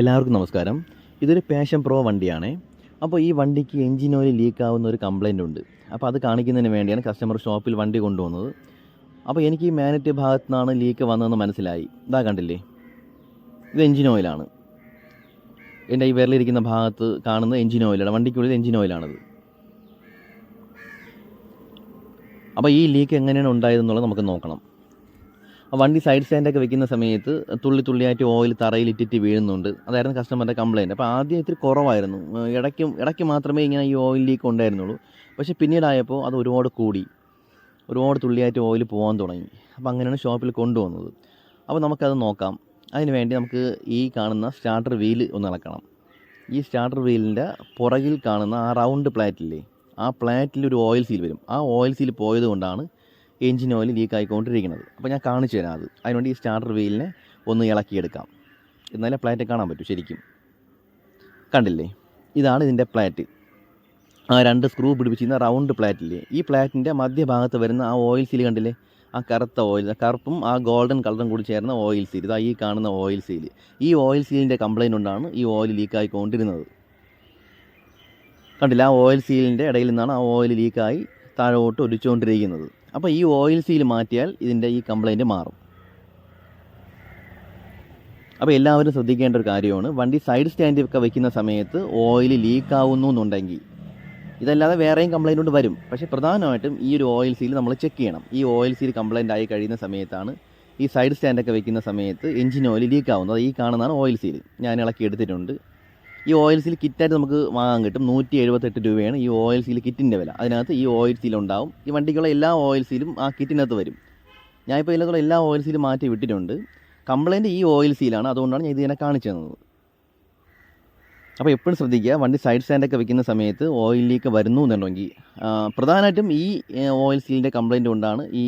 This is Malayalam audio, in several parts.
എല്ലാവർക്കും നമസ്കാരം. ഇതൊരു പാഷൻ പ്രോ വണ്ടിയാണ്. അപ്പോൾ ഈ വണ്ടിക്ക് എഞ്ചിൻ ഓയിൽ ലീക്ക് ആവുന്ന ഒരു കംപ്ലൈന്റ് ഉണ്ട്. അപ്പോൾ അത് കാണിക്കുന്നതിന് വേണ്ടിയാണ് കസ്റ്റമർ ഷോപ്പിൽ വണ്ടി കൊണ്ടുവന്നത്. അപ്പോൾ എനിക്ക് ഈ മാനറ്റ് ഭാഗത്തു നിന്നാണ് ലീക്ക് വന്നതെന്ന് മനസ്സിലായി. ഇതാ കണ്ടില്ലേ? ഇത് എഞ്ചിൻ ഓയിലാണ് എന്റെ ഈ വിരലിരിക്കുന്ന ഭാഗത്ത് കാണുന്ന എഞ്ചിൻ ഓയിലാണ് വണ്ടിക്കുള്ളിൽ എഞ്ചിൻ ഓയിലാണത് അപ്പോൾ ഈ ലീക്ക് എങ്ങനെയാണ് ഉണ്ടായതെന്നുള്ളത് നമുക്ക് നോക്കണം. വണ്ടി സൈഡ് സ്റ്റാൻഡൊക്കെ വെക്കുന്ന സമയത്ത് തുള്ളി തുള്ളിയായിട്ട് ഓയിൽ തറയിൽ ഇറ്റിറ്റ് വീഴുന്നുണ്ട്. അതായിരുന്നു കസ്റ്റമറിന്റെ കംപ്ലയിന്റ് അപ്പോൾ ആദ്യം ഇത്തിരി കുറവായിരുന്നു. ഇടയ്ക്ക് ഇടയ്ക്കും മാത്രമേ ഇങ്ങനെ ഈ ഓയിൽ ലീക്ക് ഉണ്ടായിരുന്നുള്ളൂ. പക്ഷേ പിന്നീടായപ്പോൾ അത് ഒരുപാട് കൂടി. ഒരുപാട് തുള്ളിയായിട്ട് ഓയിൽ പോകാൻ തുടങ്ങി. അപ്പോൾ അങ്ങനെയാണ് ഷോപ്പിൽ കൊണ്ടുവന്നത്. അപ്പോൾ നമുക്കത് നോക്കാം. അതിന് വേണ്ടി നമുക്ക് ഈ കാണുന്ന സ്റ്റാർട്ടർ വീൽ ഒന്ന് ഇളക്കണം ഈ സ്റ്റാർട്ടർ വീലിന്റെ പുറകിൽ കാണുന്ന ആ റൗണ്ട് പ്ലാറ്റില്ലേ ആ പ്ലാറ്റിൽ ഒരു ഓയിൽ സീൽ വരും. ആ ഓയിൽ സീൽ പോയത് കൊണ്ടാണ് എഞ്ചിൻ ഓയിൽ ലീക്ക് ആയിക്കൊണ്ടിരിക്കുന്നത്. അപ്പോൾ ഞാൻ കാണിച്ചു തരാം അത്. അതിനുവേണ്ടി ഈ സ്റ്റാർട്ടർ വീലിനെ ഒന്ന് ഇളക്കിയെടുക്കാം. എന്നാലേ പ്ലാറ്റ് കാണാൻ പറ്റും ശരിക്കും. കണ്ടില്ലേ? ഇതാണ് ഇതിന്റെ പ്ലാറ്റ് ആ രണ്ട് സ്ക്രൂ പിടിപ്പിച്ചിരുന്ന റൗണ്ട് പ്ലാറ്റില്ലേ ഈ പ്ലാറ്റിന്റെ മധ്യഭാഗത്ത് വരുന്ന ആ ഓയിൽ സീൽ കണ്ടില്ലേ? ആ കറുത്ത ഓയിൽ കറുപ്പും ആ ഗോൾഡൻ കളറും കൂടി ചേർന്ന ഓയിൽ സീൽ ഇതാ ഈ കാണുന്ന ഓയിൽ സീൽ ഈ ഓയിൽ സീലിന്റെ കംപ്ലൈന്റ് കൊണ്ടാണ് ഈ ഓയിൽ ലീക്ക് ആയിക്കൊണ്ടിരുന്നത്. കണ്ടില്ല? ആ ഓയിൽ സീലിന്റെ ഇടയിൽ നിന്നാണ് ആ ഓയിൽ ലീക്കായി താഴോട്ട് ഒലിച്ചുകൊണ്ടിരിക്കുന്നത് അപ്പോൾ ഈ ഓയിൽ സീൽ മാറ്റിയാൽ ഇതിന്റെ ഈ കംപ്ലൈന്റ് മാറും. അപ്പോൾ എല്ലാവരും ശ്രദ്ധിക്കേണ്ട ഒരു കാര്യമാണ്. വണ്ടി സൈഡ് സ്റ്റാൻഡ് ഒക്കെ വെക്കുന്ന സമയത്ത് ഓയിൽ ലീക്ക് ആവുന്നു എന്നുണ്ടെങ്കിൽ ഇതല്ലാതെ വേറെയും കംപ്ലൈന്റ് കൊണ്ട് വരും. പക്ഷേ പ്രധാനമായിട്ടും ഈ ഒരു ഓയിൽ സീൽ നമ്മൾ ചെക്ക് ചെയ്യണം. ഈ ഓയിൽ സീൽ കംപ്ലൈന്റ് ആയി കഴിയുന്ന സമയത്താണ് ഈ സൈഡ് സ്റ്റാൻഡൊക്കെ വെക്കുന്ന സമയത്ത് എഞ്ചിൻ ഓയിൽ ലീക്ക് ആവുന്നത്. ഈ കാണുന്നതാണ് ഓയിൽ സീൽ ഞാൻ ഇളക്കി എടുത്തിട്ടുണ്ട്. ഈ ഓയിൽ സീൽ കിറ്റായിട്ട് നമുക്ക് വാങ്ങാൻ കിട്ടും. നൂറ്റി എഴുപത്തെട്ട് രൂപയാണ് ഈ ഓയിൽ സീൽ കിറ്റിന്റെ വില. അതിനകത്ത് ഈ ഓയിൽ സീൽ ഉണ്ടാവും. ഈ വണ്ടിക്കുള്ള എല്ലാ ഓയിൽ സീലും ആ കിറ്റിനകത്ത് വരും. ഞാൻ ഞാനിപ്പോൾ ഇതിനകത്തുള്ള എല്ലാ ഓയിൽ സീലും മാറ്റി വിട്ടിട്ടുണ്ട്. കംപ്ലൈന്റ് ഈ ഓയിൽ സീലാണ് അതുകൊണ്ടാണ് ഞാൻ ഇതിനെ കാണിച്ചു തന്നത്. അപ്പോൾ എപ്പോഴും ശ്രദ്ധിക്കുക വണ്ടി സൈഡ് സ്റ്റാൻഡൊക്കെ വെക്കുന്ന സമയത്ത് ഓയിൽ ലീക്ക് വരുന്നു എന്നുണ്ടെങ്കിൽ പ്രധാനമായിട്ടും ഈ ഓയിൽ സീലിന്റെ കംപ്ലൈന്റ് കൊണ്ടാണ് ഈ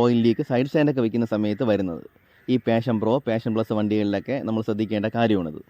ഓയിൽ ലീക്ക് സൈഡ് സ്റ്റാൻഡൊക്കെ വെക്കുന്ന സമയത്ത് വരുന്നത്. ഈ പാഷൻ പ്രോ പാഷൻ പ്ലസ് വണ്ടികളിലൊക്കെ നമ്മൾ ശ്രദ്ധിക്കേണ്ട കാര്യമാണിത്.